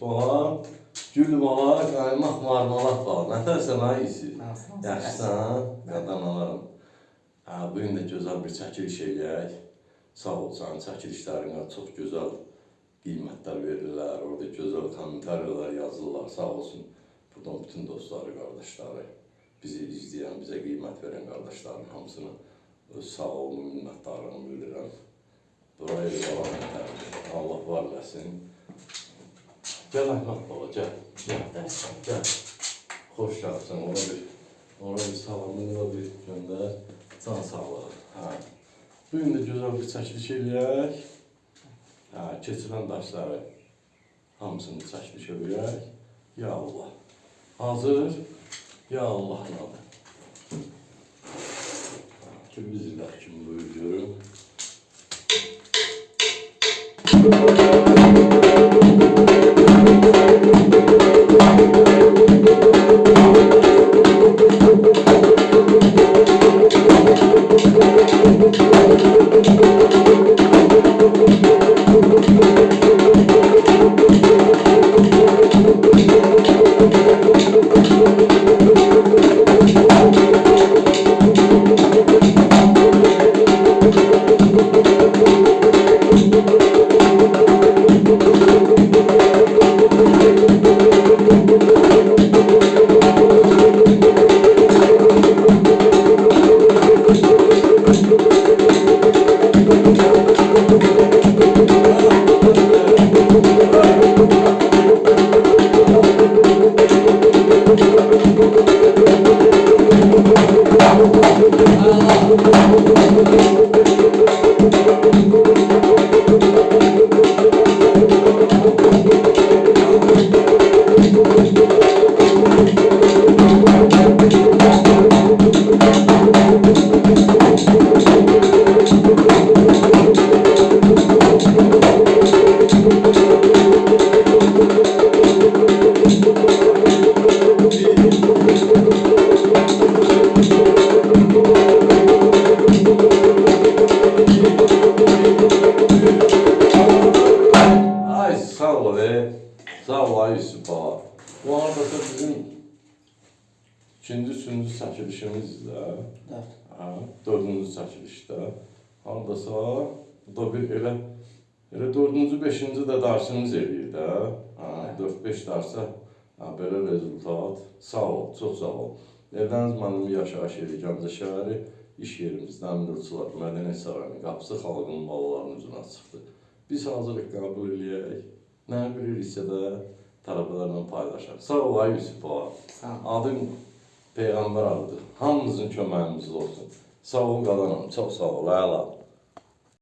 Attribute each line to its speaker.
Speaker 1: Bala, gül bala, qaymaq marmalat bala. Nətərsən ay isi? Yaxşısan, qadan alaram. Ha, bu gün də gözəl bir çəkiliş eləyək. Sağ ol, sənin çəkilişlərinə çox gözəl qiymətlər verirlər. Orada gözəl kommentariyalar yazırlar. Sağ olsun. Buradan bütün dostları, qardaşları, bizi izləyən, bizə qiymət verən qardaşların hamısını öz sağ olun, minnətdarlığımı bildirirəm. Buraya edərik. Allah var eləsin. Gəl Əhməd baba, gəl. Gəl, gəl. Xoş gəlsən, ora bir, ora bir salamını da bir göndər. Can sağlığı. Hə. Bu gün də gözəl bir çəkiliş eləyək. Hə, keçirilən daşları hamısını çəkiliş eləyək. Ya Allah. Hazır. Ya Allah'ın adı. Televizyoner kim buyuruyorum. Ay Thank you. Sağ ol be. Sağ ol ay baba. Bu arada da bizim ikinci, üçüncü çəkilişimizdir də. Ha, dördüncü çəkilişdə. Hardasa bu da bir elə elə dördüncü, beşinci də dərsimiz eləyir də. Dörd, beş dərsə ha, belə rezultat. Sağ ol, çox sağ ol. Evləniz mənim yaşayış yeri Gəncə şəhəri, iş yerimizdən Nurçular, Mədəni Sarayının qapısı xalqın balalarının üzünə çıxdı. Biz hazırlıq qəbul eləyək. Nə biliriksə də tələbələrlə paylaşaq. Sağ ol ay Yusuf baba. Adın Peyğəmbər adıdır. Hamınızın köməyiniz olsun. Sağ ol qalanım. Çox sağ ol. Əla.